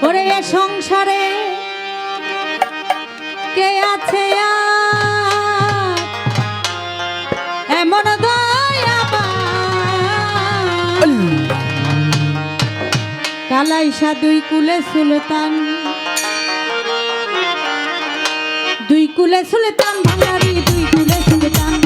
ওরে সংসারে কে আছে এমন কালাইসা দুই কুলে সুলতান। দুই কুলে সুলতান, ভাঙারি দুই কুলে সুলতান।